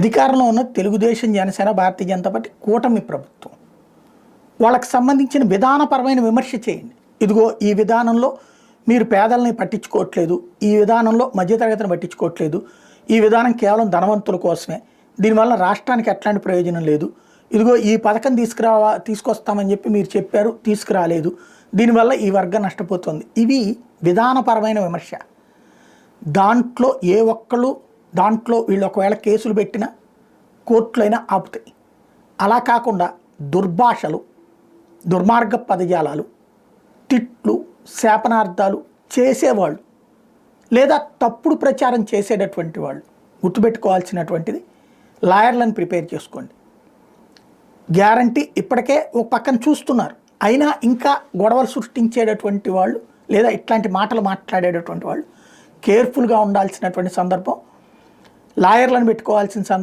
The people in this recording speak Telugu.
అధికారంలో ఉన్న తెలుగుదేశం జనసేన భారతీయ జనతా పార్టీ కూటమి ప్రభుత్వం. వాళ్ళకి సంబంధించిన విధానపరమైన విమర్శ చేయండి. ఇదిగో ఈ విధానంలో మీరు పేదల్ని పట్టించుకోవట్లేదు ఈ విధానంలో మధ్యతరగతిని పట్టించుకోవట్లేదు ఈ విధానం కేవలం ధనవంతుల కోసమే. దీనివల్ల రాష్ట్రానికి ఎట్లాంటి ప్రయోజనం లేదు. ఇదిగో ఈ పథకం తీసుకురావా తీసుకొస్తామని చెప్పి మీరు చెప్పారు తీసుకురాలేదు. దీనివల్ల ఈ వర్గం నష్టపోతుంది. ఇవి విధానపరమైన విమర్శ. దాంట్లో ఏ ఒక్కళ్ళు దాంట్లో వీళ్ళు ఒకవేళ కేసులు పెట్టినా కోర్టులైనా ఆపుతాయి. అలా కాకుండా దుర్భాషలు దుర్మార్గ పదజాలాలు తిట్లు శాపనార్థాలు చేసేవాళ్ళు లేదా తప్పుడు ప్రచారం చేసేటటువంటి వాళ్ళు గుర్తుపెట్టుకోవాల్సినటువంటిది లాయర్లను ప్రిపేర్ చేసుకోండి. గ్యారంటీ ఇప్పటికే ఒక పక్కన చూస్తున్నారు. అయినా ఇంకా గొడవలు సృష్టించేటటువంటి వాళ్ళు లేదా ఇట్లాంటి మాటలు మాట్లాడేటటువంటి వాళ్ళు కేర్ఫుల్గా ఉండాల్సినటువంటి సందర్భం లాయర్లను పెట్టుకోవాల్సిన సందర్భం